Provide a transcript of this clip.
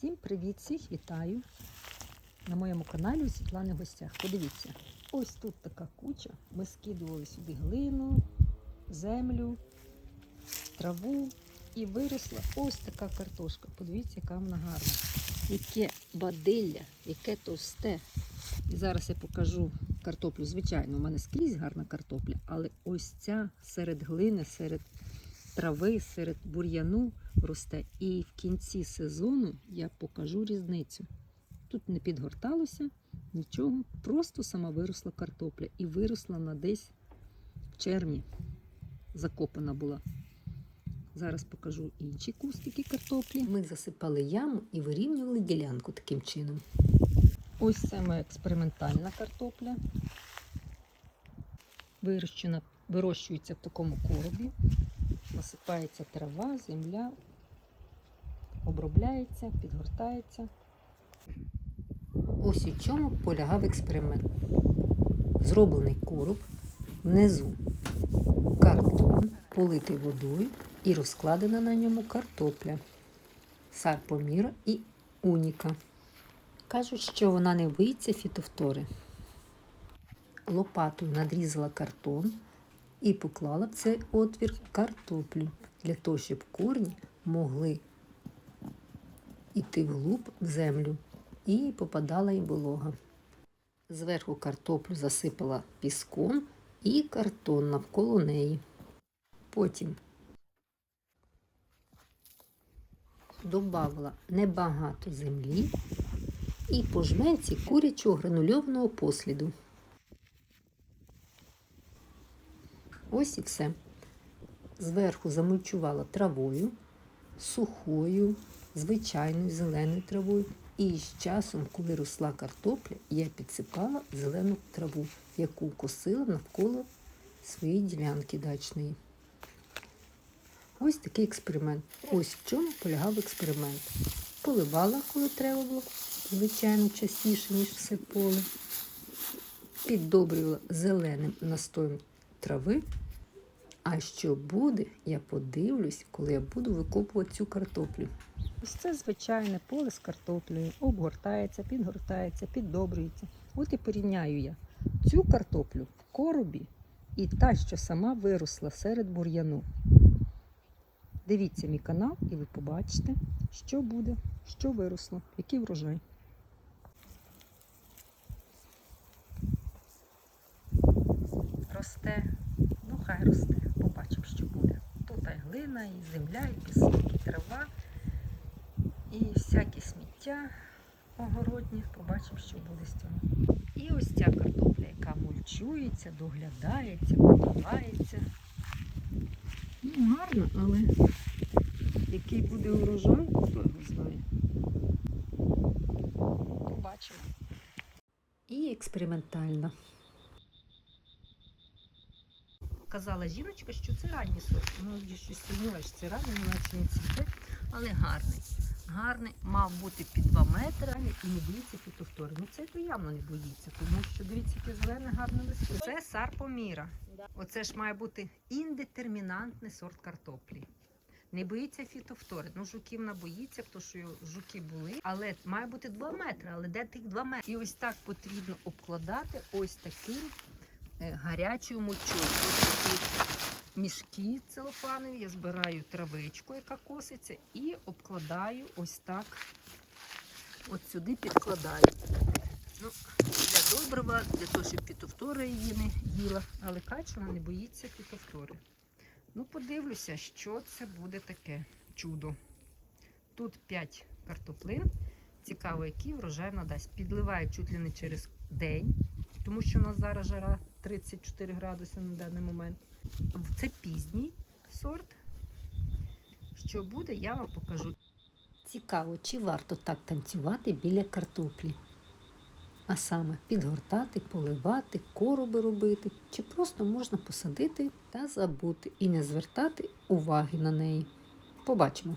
Всім привіт, всіх вітаю на моєму каналі у Світлани гостях. Подивіться, ось тут така куча. Ми скидували сюди глину, землю, траву і виросла ось така картошка. Подивіться, яка вона гарна. Яке бадилля, яке товсте. І зараз я покажу картоплю. Звичайно, у мене скрізь гарна картопля, але ось ця серед глини, серед трави, серед бур'яну росте. І в кінці сезону я покажу різницю. Тут не підгорталося нічого, просто сама виросла картопля. І виросла вона десь в червні. Закопана була. Зараз покажу інші кустики картоплі. Ми засипали яму і вирівнювали ділянку таким чином. Ось це моя експериментальна картопля. Вирощена, вирощується в такому коробі. Насипається трава, земля, обробляється, підгортається. Ось у чому полягав експеримент. Зроблений короб, внизу картон, политий водою і розкладена на ньому картопля, сарпоміра і уніка. Кажуть, що вона не боїться фітофтори. Лопатою надрізала картон і поклала в цей отвір картоплю для того, щоб корні могли йти вглуб в землю і попадала їм волога. Зверху картоплю засипала піском і картон навколо неї. Потім додавала небагато землі і по жменці курячого гранульованого посліду. Ось і все. Зверху замульчувала травою, сухою, звичайною зеленою травою. І з часом, коли росла картопля, я підсипала зелену траву, яку косила навколо своєї ділянки дачної. Ось такий експеримент. Ось в чому полягав експеримент. Поливала, коли треба було, звичайно, частіше, ніж все поле. Піддобрювала зеленим настоєм трави. А що буде, я подивлюсь, коли я буду викопувати цю картоплю. Ось це звичайне поле з картоплею. Обгортається, підгортається, піддобрюється. От і порівняю я цю картоплю в коробі і та, що сама виросла серед бур'яну. Дивіться мій канал, і ви побачите, що буде, що виросло, який врожай. Росте, ну хай росте, побачимо, що буде. Тут і глина, і земля, і пісок, і трава, і всякі сміття огородні. Побачимо, що буде з цього. І ось ця картопля, яка мульчується, доглядається, поливається. Ну, гарно, але який буде урожай, хто його знає. Побачимо. І експериментально. Казала жіночка, що це ранній сорт. Ну, я щось сумніваюся, це ранній, наче він цвіте, але гарний. Гарний, мав бути під 2 метри і не боїться фітофтори. Ну це явно не боїться, тому що дивіться, яке зелене гарне листя. Це сарпоміра. Оце ж має бути індетермінантний сорт картоплі. Не боїться фітофтори. Ну, жуків вона боїться, тому що жуки були, але має бути 2 метри. Але де тих 2 метри? І ось так потрібно обкладати ось таким е, гарячою мочою. Ось такі мішки целофанові. Я збираю травичку, яка коситься, і обкладаю ось так. От сюди підкладаю. Ну, для добрива, для того, щоб фітофтора її не їла. Але качана не боїться фітофтори. Ну, подивлюся, що це буде таке чудо. Тут 5 картоплин. Цікаво, який врожай надасть. Підливаю чуть ли не через день, тому що у нас зараз жара 34 градуси на даний момент. Це пізній сорт. Що буде, я вам покажу. Цікаво, чи варто так танцювати біля картоплі. А саме підгортати, поливати, короби робити, чи просто можна посадити та забути і не звертати уваги на неї. Побачимо.